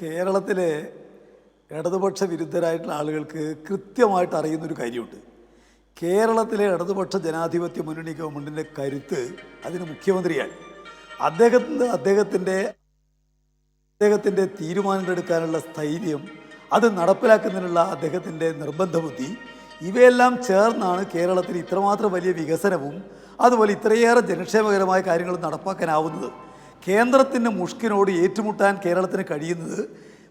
കേരളത്തിലെ ഇടതുപക്ഷ വിരുദ്ധരായിട്ടുള്ള ആളുകൾക്ക് കൃത്യമായിട്ട് അറിയുന്നൊരു കാര്യമുണ്ട്. കേരളത്തിലെ ഇടതുപക്ഷ ജനാധിപത്യ മുന്നണി ഗവൺമെന്റിന്റെ കരുത്ത് അതിന് മുഖ്യമന്ത്രിയാണ്. അദ്ദേഹത്തിന് അദ്ദേഹത്തിന്റെ അദ്ദേഹത്തിന്റെ തീരുമാനങ്ങൾ എടുക്കാനുള്ള സ്ഥൈര്യം അത് നടപ്പിലാക്കുന്നതിനുള്ള അദ്ദേഹത്തിന്റെ നിർബന്ധബുദ്ധി ഇവയെല്ലാം ചേർന്നാണ് കേരളത്തിൽ ഇത്രമാത്രം വലിയ വികസനവും അതുപോലെ ഇത്രയേറെ ജനക്ഷേമകരമായ കാര്യങ്ങളും നടപ്പാക്കാനാവുന്നത്. കേന്ദ്രത്തിന്റെ മുഷ്കിനോട് ഏറ്റുമുട്ടാൻ കേരളത്തിന് കഴിയുന്നത്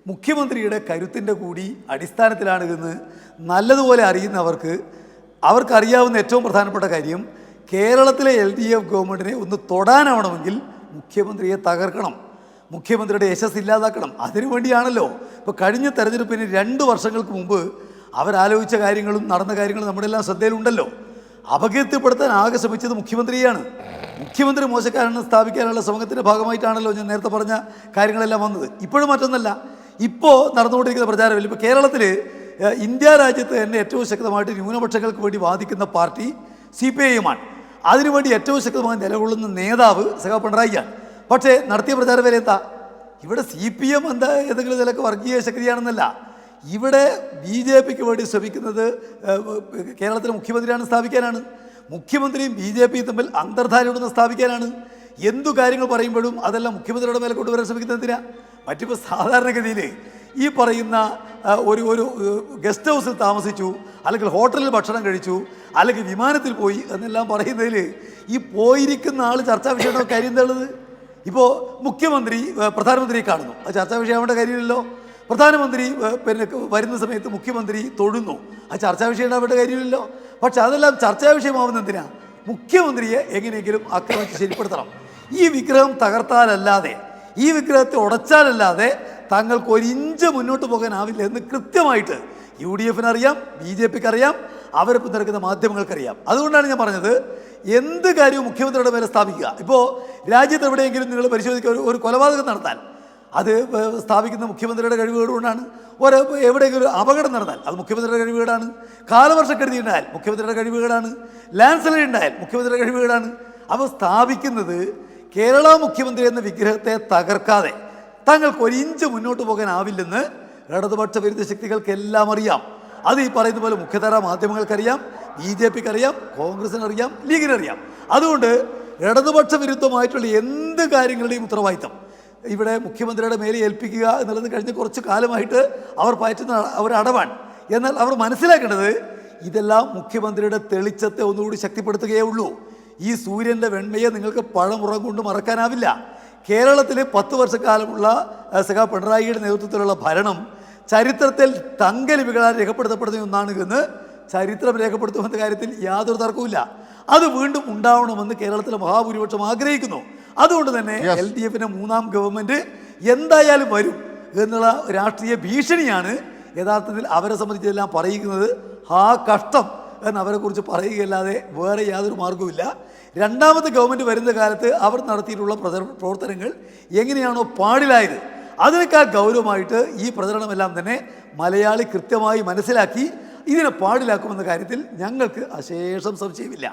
മുഖ്യമന്ത്രിയുടെ കരുത്തിന്റെ കൂടി അടിസ്ഥാനത്തിലാണ് എന്ന് നല്ലതുപോലെ അറിയുന്നവർക്ക് അവർക്കറിയാവുന്ന ഏറ്റവും പ്രധാനപ്പെട്ട കാര്യം കേരളത്തിലെ എൽ ഡി എഫ് ഗവൺമെന്റിനെ ഒന്ന് തൊടാനാവണമെങ്കിൽ മുഖ്യമന്ത്രിയെ തകർക്കണം. മുഖ്യമന്ത്രിയുടെ യശസ് ഇല്ലാതാക്കണം. അതിനു വേണ്ടിയാണല്ലോ. ഇപ്പോൾ കഴിഞ്ഞ തെരഞ്ഞെടുപ്പിന് രണ്ട് വർഷങ്ങൾക്ക് മുമ്പ് അവരാലോചിച്ച കാര്യങ്ങളും നടന്ന കാര്യങ്ങളും നമ്മുടെ എല്ലാം ശ്രദ്ധയിലുണ്ടല്ലോ. അപകീർത്തിപ്പെടുത്താൻ ആകെ ശ്രമിച്ചത് മുഖ്യമന്ത്രിയാണ്. മുഖ്യമന്ത്രി മോശക്കാരനെ സ്ഥാപിക്കാനുള്ള ശ്രമത്തിന്റെ ഭാഗമായിട്ടാണല്ലോ ഞാൻ നേരത്തെ പറഞ്ഞ കാര്യങ്ങളെല്ലാം വന്നത്. ഇപ്പോഴും മറ്റൊന്നല്ല. ഇപ്പോൾ നടന്നുകൊണ്ടിരിക്കുന്ന പ്രചാരമില്ല. ഇപ്പോൾ കേരളത്തിൽ ഇന്ത്യ രാജ്യത്ത് തന്നെ ഏറ്റവും ശക്തമായിട്ട് ന്യൂനപക്ഷങ്ങൾക്ക് വേണ്ടി വാദിക്കുന്ന പാർട്ടി സി പി ഐ എമ്മാണ് അതിനുവേണ്ടി ഏറ്റവും ശക്തമായി നിലകൊള്ളുന്ന നേതാവ് സഖാ പിണറായിയാണ് പക്ഷേ നടത്തിയ പ്രചാരം വരെ എന്താ? ഇവിടെ സി പി എം എന്താ ഏതെങ്കിലും നിലയ്ക്ക് വർഗീയ ശക്തിയാണെന്നല്ല. ഇവിടെ ബി ജെ പിക്ക് വേണ്ടി ശ്രമിക്കുന്നത് കേരളത്തിലെ മുഖ്യമന്ത്രിയാണ് സ്ഥാപിക്കാനാണ്. മുഖ്യമന്ത്രിയും ബി ജെ പിയും തമ്മിൽ അന്തർധാരയോടൊന്ന് സ്ഥാപിക്കാനാണ്. എന്തു കാര്യങ്ങൾ പറയുമ്പോഴും അതെല്ലാം മുഖ്യമന്ത്രിയുടെ മേലെ കൊണ്ടുവരാൻ ശ്രമിക്കുന്നത് എന്തിനാ? മറ്റിപ്പോൾ സാധാരണഗതിയിൽ ഈ പറയുന്ന ഒരു ഒരു ഗസ്റ്റ് ഹൗസിൽ താമസിച്ചു അല്ലെങ്കിൽ ഹോട്ടലിൽ ഭക്ഷണം കഴിച്ചു അല്ലെങ്കിൽ വിമാനത്തിൽ പോയി എന്നെല്ലാം പറയുന്നതിൽ ഈ പോയിരിക്കുന്ന ആൾ ചർച്ചാ വിഷയയുടെ കാര്യം എന്താണുള്ളത് ഇപ്പോൾ മുഖ്യമന്ത്രി പ്രധാനമന്ത്രിയെ കാണുന്നു. അത് ചർച്ചാ വിഷയമാവേണ്ട കാര്യമില്ലല്ലോ. പ്രധാനമന്ത്രി പിന്നെ വരുന്ന സമയത്ത് മുഖ്യമന്ത്രി തൊഴുന്നു ആ ചർച്ചാ വിഷയം ഉണ്ടാവേണ്ട കാര്യമില്ലല്ലോ. പക്ഷെ അതെല്ലാം ചർച്ചാ വിഷയമാവുന്ന എന്തിനാ? മുഖ്യമന്ത്രിയെ എങ്ങനെയെങ്കിലും ആക്രമിച്ച് ശരിപ്പെടുത്തണം. ഈ വിഗ്രഹം തകർത്താലല്ലാതെ ഈ വിഗ്രഹത്തെ ഉടച്ചാലല്ലാതെ തങ്ങൾക്ക് ഒരു ഇഞ്ച് മുന്നോട്ട് പോകാനാവില്ല എന്ന് കൃത്യമായിട്ട് യു ഡി എഫിന് അറിയാം ബി ജെ പിക്ക് അറിയാം അവരെ പിന്തുണയ്ക്കുന്ന മാധ്യമങ്ങൾക്കറിയാം. അതുകൊണ്ടാണ് ഞാൻ പറഞ്ഞത് എന്ത് കാര്യവും മുഖ്യമന്ത്രിയുടെ മേലെ സ്ഥാപിക്കുക. ഇപ്പോൾ രാജ്യത്ത് എവിടെയെങ്കിലും നിങ്ങൾ പരിശോധിക്കുക ഒരു കൊലപാതകം നടത്താൻ അത് സ്ഥാപിക്കുന്ന മുഖ്യമന്ത്രിയുടെ കഴിവുകേട് കൊണ്ടാണ്. ഒരു എവിടെയെങ്കിലും അപകടം നടന്നാൽ അത് മുഖ്യമന്ത്രിയുടെ കഴിവുകേടാണ്. കാലവർഷക്കെടുതി ഉണ്ടായാൽ മുഖ്യമന്ത്രിയുടെ കഴിവുകേടാണ്. ലാൻഡ് സ്ലൈഡ് ഉണ്ടായാൽ മുഖ്യമന്ത്രിയുടെ കഴിവുകേടാണ്. അപ്പോൾ സ്ഥാപിക്കുന്നത് കേരള മുഖ്യമന്ത്രി എന്ന വിഗ്രഹത്തെ തകർക്കാതെ തങ്ങൾക്ക് ഒരു ഇഞ്ച് മുന്നോട്ട് പോകാനാവില്ലെന്ന് ഇടതുപക്ഷ വിരുദ്ധ ശക്തികൾക്കെല്ലാം അറിയാം. അത് ഈ പറയുന്ന പോലെ മുഖ്യധാരാ മാധ്യമങ്ങൾക്കറിയാം ബി ജെ പിക്ക് അറിയാം കോൺഗ്രസിനറിയാം ലീഗിനറിയാം. അതുകൊണ്ട് ഇടതുപക്ഷ വിരുദ്ധമായിട്ടുള്ള എന്ത് കാര്യങ്ങളുടെയും ഉത്തരവാദിത്തം ഇവിടെ മുഖ്യമന്ത്രിയുടെ മേലെ ഏൽപ്പിക്കുക എന്നുള്ളത് കഴിഞ്ഞ കുറച്ച് കാലമായിട്ട് അവർ പയറ്റുന്ന ഒരു അടവാണ് എന്നാൽ അവർ മനസ്സിലാക്കേണ്ടത് ഇതെല്ലാം മുഖ്യമന്ത്രിയുടെ തെളിച്ചത്തെ ഒന്നുകൂടി ശക്തിപ്പെടുത്തുകയേ ഉള്ളൂ. ഈ സൂര്യന്റെ വെണ്മയെ നിങ്ങൾക്ക് പഴമുറം കൊണ്ട് മറക്കാനാവില്ല. കേരളത്തിൽ പത്ത് വർഷക്കാലമുള്ള സഖാ പിണറായിയുടെ നേതൃത്വത്തിലുള്ള ഭരണം ചരിത്രത്തിൽ തങ്കലിപികളാൽ രേഖപ്പെടുത്തപ്പെടുന്ന ഒന്നാണ് എന്ന് ചരിത്രം രേഖപ്പെടുത്തുമെന്ന കാര്യത്തിൽ യാതൊരു തർക്കവുമില്ല. അത് വീണ്ടും ഉണ്ടാവണമെന്ന് കേരളത്തിലെ മഹാഭൂരിപക്ഷം ആഗ്രഹിക്കുന്നു. അതുകൊണ്ട് തന്നെ എൽ ഡി എഫിന്റെ മൂന്നാം ഗവൺമെന്റ് എന്തായാലും വരും എന്നുള്ള രാഷ്ട്രീയ ഭീഷണിയാണ് യഥാർത്ഥത്തിൽ അവരെ സംബന്ധിച്ചെല്ലാം പറയുന്നത്. ആ കഷ്ടം എന്ന് അവരെ കുറിച്ച് പറയുകയല്ലാതെ വേറെ യാതൊരു മാർഗവുമില്ല. രണ്ടാമത്തെ ഗവൺമെന്റ് വരുന്ന കാലത്ത് അവർ നടത്തിയിട്ടുള്ള പ്രവർത്തനങ്ങൾ എങ്ങനെയാണോ പാടിലായത്. അതിനേക്കാൾ ഗൗരവമായിട്ട് ഈ പ്രചരണമെല്ലാം തന്നെ മലയാളി കൃത്യമായി മനസ്സിലാക്കി ഇതിനെ പാടിലാക്കുമെന്ന കാര്യത്തിൽ ഞങ്ങൾക്ക് അശേഷം സംശയമില്ല.